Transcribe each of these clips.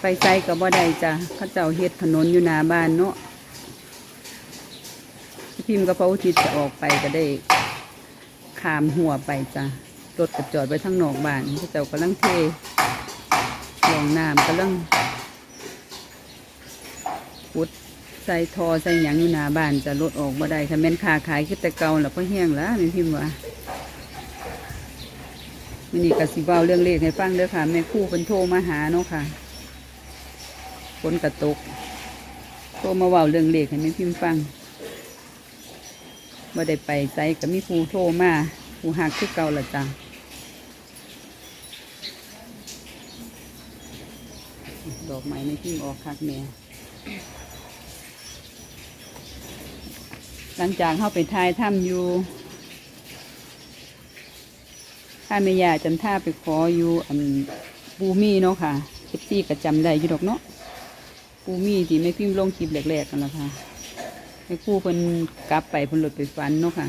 ไปไสก็บ่ได้จ้ะเขาเจ้าเฮ็ดถนนอยู่หน้าบ้านเนาะพิมพ์กับพระอุทิศจะออกไปก็ได้ขามหัวไปจ้ะรถก็จอดไว้ทั้งนอกบ้านเขาเจ้ากำลังเทลองน้ำกำลังปุดใส่ทอใส่หยังอยู่หน้าบ้านจะรถออกบ่ได้ถ้าแม่นค้าขายคือแต่เก่าแล้วก็แห้งแล้วม่พิมพ์ว่ามินี่กสิเบาเรื่องเลขให้ฟังเด้อค่ะ แม่คู่เป็นโทรมาหาเนาะค่ะ นกระตกโทรมาว้าเรื่องเลขให้แม่พิมพ์ฟังว่าได้ไปไสก็มีครูโทรมาครูหักคือเก่าละจ้ะดอกไม้แม่พิมพ์ออกคักแม่หลังจากเข้าไปทายถ้ำอยู่ถ้าไม่ยาจันท่าไปขออยู่อันปูมี่เนาะค่ะเอฟซีก็จำได้อยู่ดอกเนาะ ปูมี่ที่ไม่พิมพ์ลงคลิปแรกๆกันละค่ะให้ครู่เพิ่นกลับไปเพิ่นหลดไปฝันเนาะค่ะ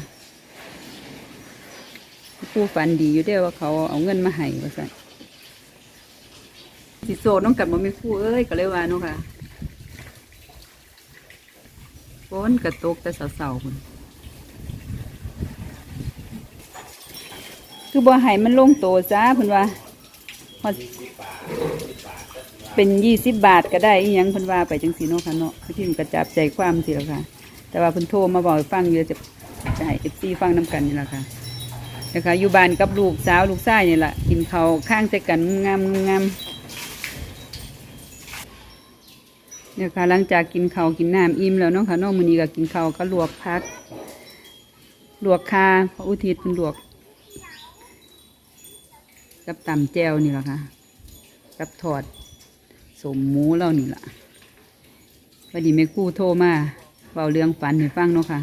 ครู่ฝันดีอยู่เด้ว่าเขาเอาเงินมาให้ว่าสั่นสิโซน้องกลับมาไม่ครู่เอ้ยก็เลยว่าเนาะค่ะฝนกระตกแต่เสาๆพุ่นคือบ่ให้มันลงโตจ้าเพิ่นว่าฮอ เป็นยี่สิบบาทก็ได้อีหยังเพิ่นว่าไปจังสีเนาะค่ะเนาะพี่พิมกระจับใจความสิแล้วค่ะ แต่ว่าเพิ่นโทรมาบอกให้ฟังเยอะจะจะให้เอฟซีฟังนํกันนี่แหละค่ะนะคะอยู่บ้านกับลูกสาวลูกชายนี่แหละกินข้าวข้างใส่กันงามงามเนี่ยค่ะหลังจากกินข้าวกินน้ำอิ่มแล้วเนาะค่ะเน้องมือนี้ก็กินข้าวก็ลวกผัก ลวกคาพระอุทิศเพิ่นลวก กับตำแจวนี่แหละค่ะ กับทอด มหมูเรานี่แหละพอดีแม่ครู่โทรมาเบาเรื่องฝันให้ฟังเนาะค่ะ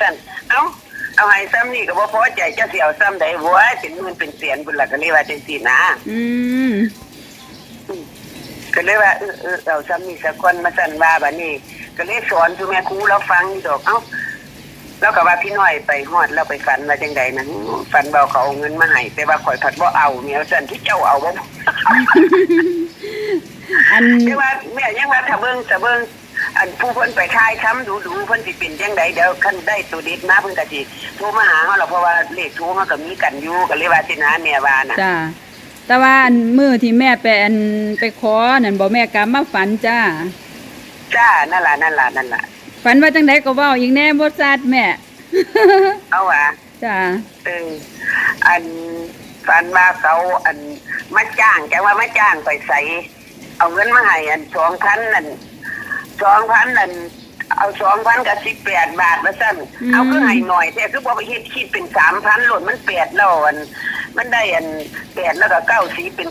สั่นเอ้าเอาให้ซ้ำนี่ก็บ่พอใจจะเสียวซ้ำใดบัวเป็นหมื่นเป็นแสนบุญละก็เลยว่าจังซี่นะอืมก็เลยว่าเออเออเอาซ้ำนี่สักคนมาสั่นว่าบัดนี้ ก็เลยสอนคือแม่ครูเราฟังนี่ดอกเอ้า แล้วก็ว่าพี่น้อยไปฮอดแล้วไปฝันว่าจังใดนะฝันเบาเขาเอาเงินมาให้แต่ว่าข่อยผัดบ่เอาเมียสั่นที่เจ้าเอาบ่อันแต่ว่าแม่ยังว่าถ้าเบิ่งถ้าเบิ่งอันผู้เพิ่นไปทายค้ำดูดูๆเพิ่นสิเป็นจังใดเดี๋ยวคันได้ตัวเด็ดมาเพิ่นก็สิโทรมาหาเฮาล่ะเพราะว่าเลขโทรเฮาก็มีกันอยู่ก็เลยว่าสินะแม่ว่าน่ะจ้าแต่ว่าอันมือที่แม่ไปอันไปขอนั่นบอกแม่กลับมาฝันจ้าจ้านั่นล่ะนั่นล่ะนั่นล่ะ ฝันว่าจังไดก็เว้าอีกแน่บ่ซาดแม่ เอาว่าจ้าเอออันฝันว่าเขาอันมาจ้างจังว่ามาจ้างไปใส่เอาเงินมาให้อัน2,000นั่น2,000นั่นเอา2,000กับ18บาทว่าซั่นเอาคือให้หน่อยแต่คือบ่ไปเฮ็ดคิดเป็น3,000โลดมัน8แล้วอัน มันได้อัน8แล้วก็9สีเป็น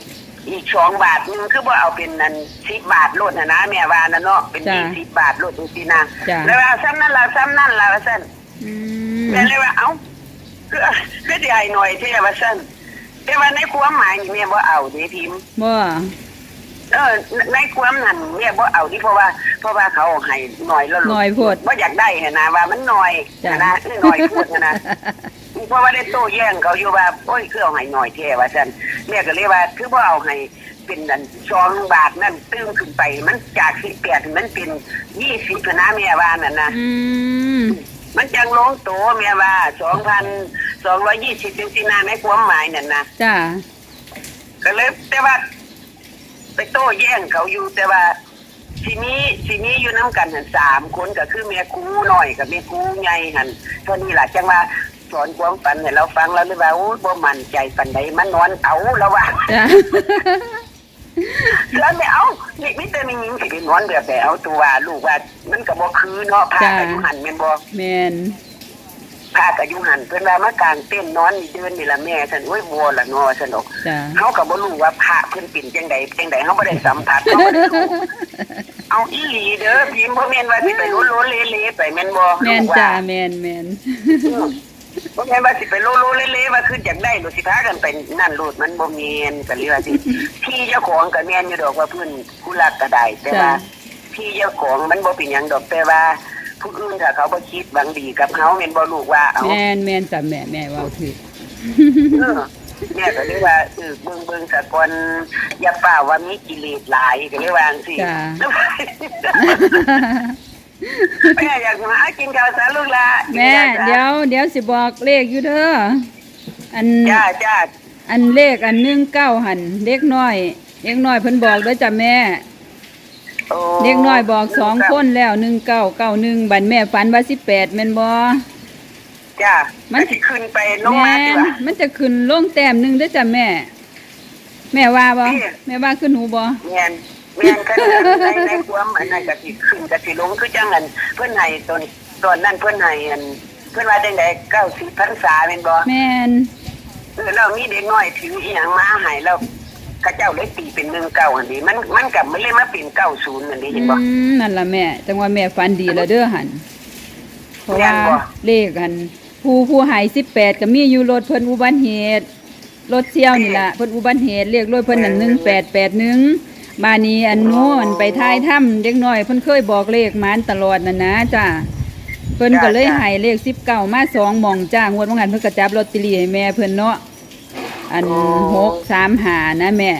อีก2บาทหนึงคือบ่เอาเป็นอัน10บาทโลดน่ะนะแม่ว่านะเนาะเป็น20บาทโลดจังซี่นะจ้าแล้วว่าซ้ำนั่นล่ะซ้ำนั่นล่ะว่าซั่นอืมแม่เลยว่าเอ้าคือคือใหญ่หน่อยเท่ว่าซั่นแต่ว่าในความหมายนี่แม่บ่เอาเด้พิมพ์ บ่เออในความนั้นแม่บ่เอาที่เพราะว่าเพราะว่าเขาให้หน่อยแล้วหน่อยโพด บ่อยากได้หั่นนะว่ามันหน่อยจ้ะ นะเออหน่อยพูดหั่นนะ เพราะว่าได้โต้แย้งเขาอยู่ว่าโอ้ยคือเอาให้หน่อยแท้ว่าซั่นแม่ก็เลยว่าคือบ่เอาให้เป็นอัน2บาทนั่นตื้มขึ้นไป มันจาก18มันเป็น20นะแม่ว่านั่นนะอืมมันจังลงตัวเมียว่าสองพันสองร้อยยี่สิบเป็นสินาในความหมายนั่นนะจ้าก็เลยแต่ว่าไปโต้แย่งเขาอยู่แต่ว่าทีนี้ทีนี้อยู่น้ำกันหันสามคนก็คือเมียกูหน่อยกับเมียกูใหญ่หันเท่านี้แหละจังว่า สอนความฝันให้เราฟังแล้วเลยว่าโอ้ยบ่มั่นใจปันใดมันนอนเอาแล้วว่าจ้าแล้วไม่เอานี่มิแต่มีหญิงสิไปนอนแบบแต่เอาตัวว่าลูกว่า มันก็บ่คือเนาะพากันอยู่หันแม่นบ่แมนพากับยุหันเพิ่นว่ามากลางเต้นนอนนี่เดินนี่ละแม่ฉันโอ้ยวัวละเนอสนุกจ้าเขาก็บ่รู้ว่าพระเพิ่นเป็นจังใดจังใดเขาบ่ได้สัมผัสเขาบ่ได้รู้เอาอีหลีเด้อพิมพ์บ่แม่นว่าสิไปโลโลเลเลไปแม่นบ่แมนจ้าแมนแมนอืม บ่แม่นว่าสิไปโลโลเลเลว่าคืออยากได้หรือสิพากันไปนั่นโลดมันบ่แม่นก็เรียกว่าสิพี่เจ้าของก็แม่นอยู่ดอกว่าเพิ่นผู้รักก็ได้แต่ว่าพี่เจ้าของมันบ่เป็นหยังดอกแต่ว่า ผู้อื่นถ้าเขาบ่คิดหวังดีกับเขาแม่นบ่ลูกว่าเอาแมนแมนจ้าแม่แม่เว่าถือเออแม่ก็เลยว่าเออเบิ่งเบิ่งสะกอนอย่าป่าว่ามีกิเลสหลายก็เลยวาจังสิจ้ะ แม่อยากมาหากินข้าวสารลูกละแม่เดี๋ยวเดี๋ยวสิบอกเลขอยู่เด้ออันจ้าจ้าอันเลขอันหนึ่งเก้าหันเด็กน้อยเด็กน้อยเพิ่นบอกเด้อจ้ะแม่โอ้เด็กน้อยบอกสองคนแล้วหนึ่งเก้าเก้าหนึ่งบันแม่ฝันว่าสิบแปดแม่นบ่จ้ามัมันนสิขึ้นไปลงแม่มาดีนกว่ามันจะขึ้นลงแต้มหนึ่งเด้อจ้ะแม่ แม่ว่าบ่นี่แม่ว่าขึ้นหูบ่เมี ยนเมียนก็ในในความอันนั้นก็สิขึ้นก็สิลงคือจังนั้นเพิ่นให้ตอนตอนนั้นเพิ่นให้อันเพิ่นว่าจังได๋90พรรษาแม่นบ่แม่นเออเรามีเด็กน้อยถืออีหยังมาให้แล้วเข้าเจ้าเลยตีเป็น19อันนี้มันมันก็มันเลยมาเป็น90อันนี้อืเห็นบ่นั่นล่ะแม่จังว่าแม่ฝันดีแล้วเด้อหันเพราะว่าเลขหันผู้ผู้หายสิบแปดก็มีอยู่รถเพิ่นอุบัติเหตุรถเชี่ยวนี่ล่ะเพิ่นอุบัติเหตุเรียกรถเพิ่นนั่นหนึ่งแปดแปดหนึ่ง มานี้อันโน้นไปท้ายถ้ำเด็กน้อยเพิ่นเคยบอกเลขหมานตลอดน่ะนะจ้าเพิ่นก็เลยให้เลขสิบเก้ามาสองหม่องจ้างวดว่างานเพิ่นก็จับลอตเตอรี่ให้แม่เพิ่นเนาะอันหกสามหานะแม่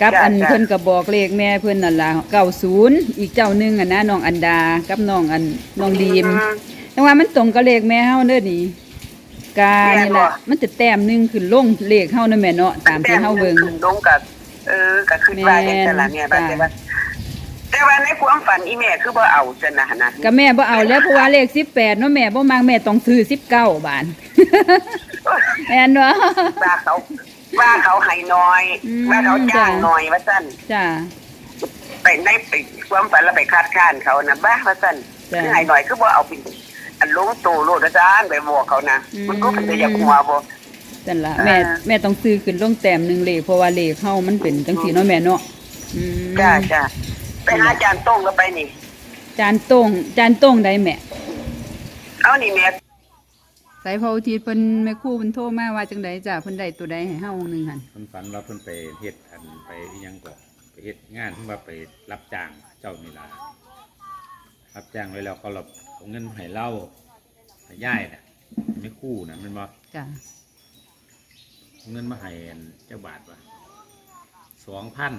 กับอันเพิ่นก็บอกเลขแม่เพิ่นนั่นล่ะเก้าศูนย์อีกเจ้าหนึงอะนะน้องอันดากับน้องอันน้องดีมแต่ว่ามันตรงกับเลขแม่เฮาเด้อนี่กานี่ล่ะมันจะแต้มหนึงขึ้นลงเลขเฮานั่นแม่เนาะตามที่เฮาเบิ่งขึ้นลงกับ เออก็ขึ้นว่าจังซั่นล่ะแม่ว่าแม่นแต่ว่าแต่ว่าในความฝันอีแม่คือบ่เอาซั่นนะนะก็แม่บ่เอาแล้วเพราะว่าเลข18เนาะแม่บ่มักแม่ต้องซื้อ19บาทแม่นบ่ว่าเขาว่าเขาให้น้อยอืมว่าเขาจ้างจ้ะน้อยว่าซั่นจ้าไปในไปความฝันแล้วไปคาดค้านเขานะบ้าว่าซั่นจ้ะคือให้น้อยคือบ่เอาเป็นอันลงโตโลดอาจารย์ไปบอกเขานะอืมมันก็เป็นแต่อยากหัวบ่ นั่นล่ะอ่าแม่แม่ต้องซื้อขึ้นลงแต้มหนึงเลขเพราะว่าเลขเฮามันเป็นจังซี่เนาะแม่เนาะอืมจ้าจ้าไปหาอาจารย์โต้งแล้วไปนี่ จานโต้งจานโต้งได้แม่ เอานี่แม่สายพระอุทิศเพิ่นแม่ครู่เพิ่นโทรมาว่าจังไดจ้ะเพิ่นได้ตัวใดให้เฮาหนึงหั่นเพิ่นฝันว่าเพิ่นไปเฮ็ดอันไปอิหยังก็ไปเฮ็ดงานเพิ่นว่าไปรับจ้างเจ้านี่ล่ะรับจ้างไว้แล้วเขาเราเอาเงินมาให้เล่าให้ย่ายน่ะไม่คู่น่ะแมันบ่จ้ะ เอาเงินมาให้อันเจ้าบาทวะสองพัน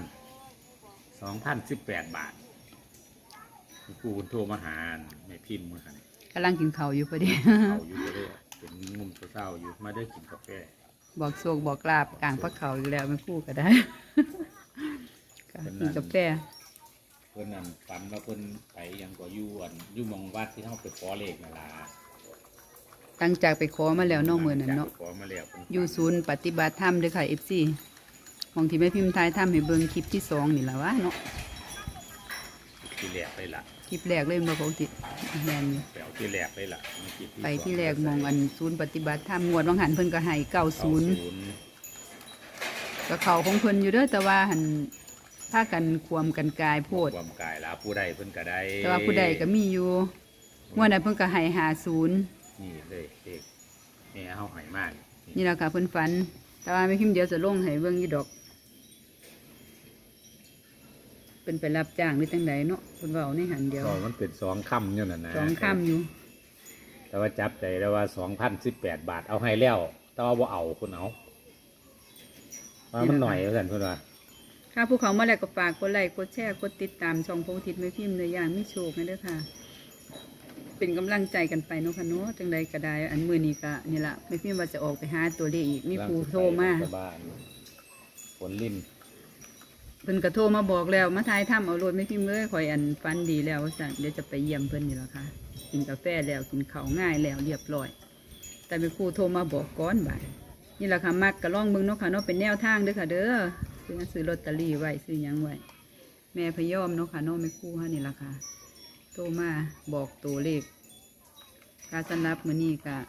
สองพันสิบแปดบาทไม่คู่คุณโทรมาหาอันแม่พิมพ์มือหันกำลังกินข้าวอยู่พอดี เขาอยู่เลยเป็นงุ่มเศร้าๆอยู่มาได้กินกาแฟบอกโศกบอกลาบกลางพักเขาอีกแล้วไม่พูดก็ได้ก็กินกาแฟเพิ่นนั่นฝันว่าเพิ่นไปอิหยังก็อยู่อันอยู่หมองวัดที่เขาไปขอเลขนั่นล่ะ ตั้งจากไปขอมาแล้วเน้องมือนั่นเนาะ ขอมาแล้วเพิ่นอยู่ศูนย์ปฏิบัติธรรมเด้วยค่ะเอฟซีมองที่แม่พิมพ์ทายทำให้เบิ่งคลิปที่สองนี่แหละวะเนาะ ที่แรกเลยล่ะคลิปแรกเลยมาปกติแมนอยู่แปลวที่แรกเลยล่ะมันคิดไปที่แรกมองอันศูนย์ปฏิบัติธรรมงวดวังหันเพิ่นก็ให้เก้าศูนย์ก็เขาของเพิ่นอยู่เด้อแต่ว่าหันพากันความกันกายโพด ความกายละผู้ใดเพิ่นก็ได้แต่ว่าผู้ใดก็มีอยู่งวดนั้นเพิ่นก็ให้หาศูนย์ นี่เลยเลขแม่เฮาใหายมากนี่แหละค่ะเพิ่นฝัน แต่ว่าไม่พิมพ์เดียวจะลงให้เบิ่งอยู่ดอก เป็นไปรับจ้างหรือจังใดเนาะเพิ่นเว้าในหันเดียวก็มันเป็นสองค่ำอยู่นั่นนะสองข้ามอยู่ แต่ว่าจับใจแล้วว่าสองพันสิบแปดบาทเอาให้แล้ว แต่ว่าบ่เอาคุณเอาว่ามันหน่อยเหมือนกันคุณว่าค่ะผู้เขามาแล้วก็ฝากกดไลค์กดแชร์กดติดตามช่องโพธิ์ทิศไม่พิมพ์เลยอย่างไม่โชคนะเด้อค่ะ เป็นกำลังใจกันไปเนาะค่ะเนาะจังใดก็ได้อันมื้อนี้ก็นี่ล่ะไม่พิมพ์ว่าจะออกไปหาตัวเลขอีกมีผู้โทรมาชาวบ้านฝนลิ้นเพิ่นก็โทรมาบอกแล้วมาทายถ้ำเอารถไม่พิมพ์เลยข่อยอันฟันดีแล้วว่าสั่นเดี๋ยวจะไปเยี่ยมเพิ่นนี่แหละค่ะกินกาแฟแล้วกินข้าวง่ายแล้วเรียบร้อย แต่เป็นครูโทรมาบอกก่อนบ่ายนี่แหละค่ะมักกะล่องเบิ่งเนาะค่ะเนาะเป็นแนวทางเด้อค่ะ เด้อซื้อซื้อลอตเตอรี่ไว้ซื้อหยังไว้แม่พยอมเนาะค่ะเนาะไม่ครู่ฮะนี่แหละค่ะ โทรมาบอกตัวเลขการสำรับมือนี้กะ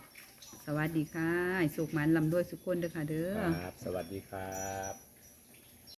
สวัสดีค่ะสุขหมันลำด้วยสุขคนเด้อค่ะเด้อ ครับ สวัสดีครับ